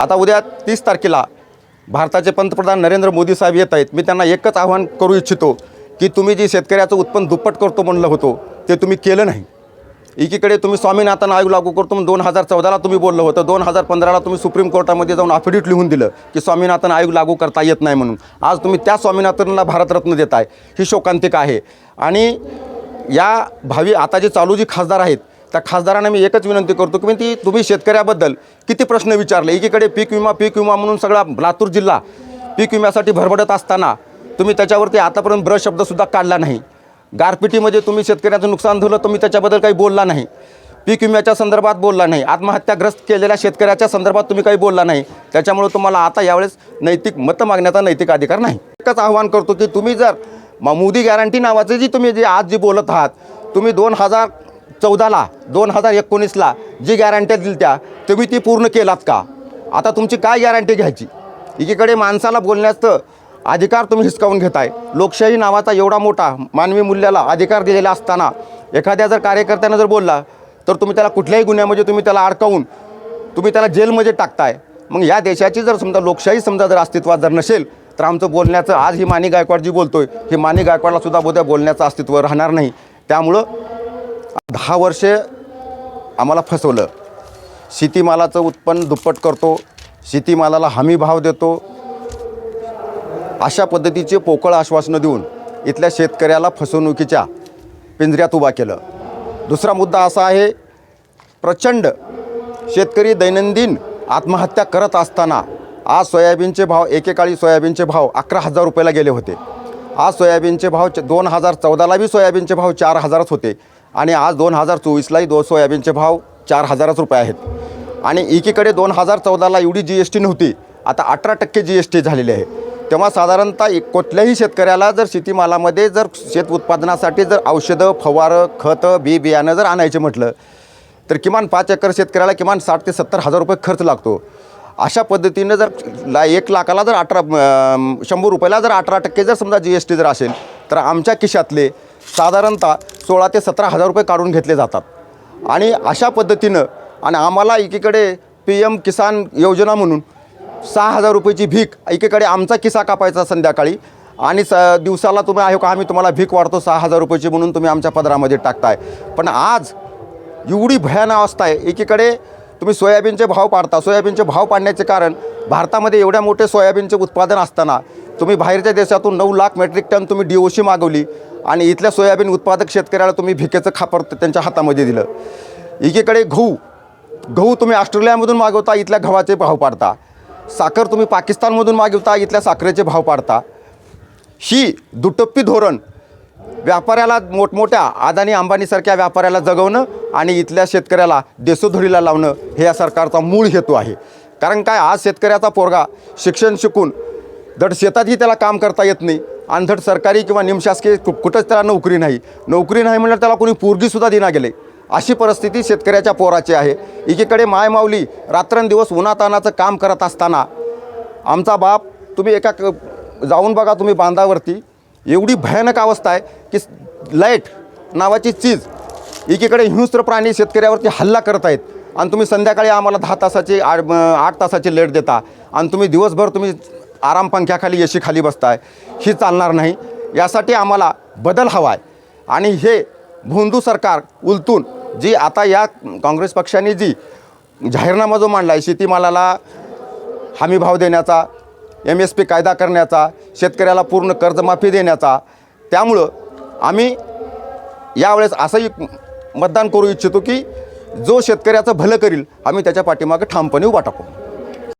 आता उद्या तीस तारखेला भारताचे पंतप्रधान नरेंद्र मोदी साहेब येत आहेत. मी त्यांना एकच आव्हान करू इच्छितो की तुम्ही जे शेतकऱ्याचं उत्पन्न दुप्पट करतो म्हणलं होतो ते तुम्ही केलं नाही. एकीकडे तुम्ही स्वामीनाथन आयोग लागू करतो म्हणून दोन हजार चौदाला तुम्ही बोललं होतं दोन हजार पंधराला तुम्ही सुप्रीम कोर्टामध्ये जाऊन अफिडेविट लिहून दिलं की स्वामीनाथन आयोग लागू करता येत नाही म्हणून. आज तुम्ही त्या स्वामीनाथनला भारतरत्न आहे ही शोकांतिका आहे. आणि या भावी आता जे चालू जी खासदार आहेत त्या खासदारांना मी एकच विनंती करतो की ती तुम्ही शेतकऱ्याबद्दल किती प्रश्न विचारले? एकीकडे पीक विमा पीक विमा म्हणून सगळा लातूर जिल्हा पीक विम्यासाठी भरभडत असताना तुम्ही त्याच्यावरती आतापर्यंत ब्र शब्दसुद्धा काढला नाही. गारपिटीमध्ये तुम्ही शेतकऱ्याचं नुकसान झालं तुम्ही त्याच्याबद्दल काही बोलला नाही. पीक विम्याच्या संदर्भात बोलला नाही. आत्महत्याग्रस्त केलेल्या शेतकऱ्याच्या संदर्भात तुम्ही काही बोलला नाही. त्याच्यामुळे तुम्हाला आता यावेळेस नैतिक मतं मागण्याचा नैतिक अधिकार नाही. एकच आव्हान करतो की तुम्ही जर मोदी गॅरंटी नावाचं जी तुम्ही जे आज जी बोलत आहात तुम्ही दोन हजार चौदाला दोन हजार एकोणीसला जी गॅरंट्या दिल त्या तुम्ही ती पूर्ण केलात का? आता तुमची काय गॅरंटी घ्यायची? एकीकडे माणसाला बोलण्याचं अधिकार तुम्ही हिसकावून घेताय. लोकशाही नावाचा एवढा मोठा मानवी मूल्याला अधिकार दिलेला असताना एखाद्या जर कार्यकर्त्यानं जर बोलला तर तुम्ही त्याला कुठल्याही गुन्ह्यामध्ये तुम्ही त्याला अडकावून तुम्ही त्याला जेलमध्ये टाकताय. मग या देशाची जर समजा लोकशाही समजा जर अस्तित्वात जर नसेल तर आमचं बोलण्याचं आज ही मानी गायकवाड जी बोलतोय ही मानी गायकवाडला सुद्धा बोध्या बोलण्याचं अस्तित्व राहणार नाही. त्यामुळं दहा वर्षे आम्हाला फसवलं. शेतीमालाचं उत्पन्न दुप्पट करतो शेतीमालाला हमी भाव देतो. अशा पद्धतीचे पोकळ आश्वासनं देऊन इथल्या शेतकऱ्याला फसवणुकीच्या पिंजऱ्यात उभा केलं. दुसरा मुद्दा असा आहे प्रचंड शेतकरी दैनंदिन आत्महत्या करत असताना आज सोयाबीनचे भाव एकेकाळी सोयाबीनचे भाव अकरा हजार रुपयाला गेले होते. आज सोयाबीनचे भाव च- दोन हजार चौदाला बी सोयाबीनचे भाव चार हजारच होते. आणि आज दोन हजार चोवीसलाही दो सोयाबीनचे भाव चार हजारच रुपये आहेत. आणि एकीकडे दोन हजार चौदाला एवढी जी एस टी नव्हती आता अठरा टक्के जी एस टी झालेली आहे. तेव्हा साधारणतः एक कुठल्याही शेतकऱ्याला जर शेतीमालामध्ये जर शेत उत्पादनासाठी जर औषधं फवारं खतं बी बियाणं जर आणायचे म्हटलं तर किमान पाच एकर शेतकऱ्याला किमान साठ ते सत्तर हजार रुपये खर्च लागतो. अशा पद्धतीनं जर ला एक लाखाला जर अठरा शंभर रुपयाला जर अठरा टक्के जर समजा जी एस टी जर असेल तर आमच्या खिशातले साधारणतः सोळा ते सतरा हजार रुपये काढून घेतले जातात. आणि अशा पद्धतीनं आणि आम्हाला एकीकडे पी एम किसान योजना म्हणून सहा हजार रुपयाची भीक एकीकडे आमचा किस्सा कापायचा संध्याकाळी आणि स दिवसाला तुम्ही आहे का आम्ही तुम्हाला भीक वाढतो सहा हजार रुपयाची म्हणून तुम्ही आमच्या पदरामध्ये टाकताय. पण आज एवढी भयानक अवस्था आहे. एकीकडे तुम्ही सोयाबीनचे भाव पाडता. सोयाबीनचे भाव पाडण्याचे कारण भारतामध्ये एवढ्या मोठे सोयाबीनचे उत्पादन असताना तुम्ही बाहेरच्या देशातून नऊ लाख मेट्रिक टन तुम्ही डी ओ सी मागवली. आणि इथल्या सोयाबीन उत्पादक शेतकऱ्याला तुम्ही भिकेचं खापर त्यांच्या हातामध्ये दिलं. एकीकडे गहू. गहू तुम्ही ऑस्ट्रेलियामधून मागवता इथल्या गव्हाचे भाव पाडता. साखर तुम्ही पाकिस्तानमधून मागवता इथल्या साखरेचे भाव पाडता. ही दुटप्पी धोरण व्यापाऱ्याला मोठमोठ्या अदानी अंबानीसारख्या व्यापाऱ्याला जगवणं आणि इथल्या शेतकऱ्याला देसोधडीला लावणं हे या सरकारचा मूळ हेतू आहे. कारण काय? आज शेतकऱ्याचा पोरगा शिक्षण शिकून धड शेतातही त्याला काम करता येत नाही. आणि धड सरकारी किंवा निमशासकीय कु- कुठंच त्याला नोकरी नाही. नोकरी नाही म्हणल्यावर त्याला कोणी पोरगीसुद्धा देना गेले. अशी परिस्थिती शेतकऱ्याच्या पोराची आहे. एकीकडे मायमाऊली रात्रंदिवस उन्हातानाचं काम करत असताना आमचा बाप तुम्ही एका क- जाऊन बघा तुम्ही बांधावरती. एवढी भयानक अवस्था आहे की लाइट नावाची चीज एकीकडे हिंस्र प्राणी शेतकऱ्यावरती हल्ला करत आहेत. आणि तुम्ही संध्याकाळी आम्हाला दहा तासाची आठ आठ तासाची लेट देता. आणि तुम्ही दिवसभर तुम्ही आराम पंख्याखाली यशी खाली बसताय ही चालणार नाही. यासाठी आम्हाला बदल हवा आहे आणि हे भोंदू सरकार उलटून जी आता या काँग्रेस पक्षाने जी जाहीरनामा जो मांडला आहे शेतीमालाला हमी भाव देण्याचा एम एस पी कायदा करण्याचा शेतकऱ्याला पूर्ण कर्जमाफी देण्याचा त्यामुळं आम्ही यावेळेस असंही मतदान करू इच्छितो की जो शेतकऱ्याचं भलं करील आम्ही त्याच्या पाठीमागे ठामपणे उभा टाकू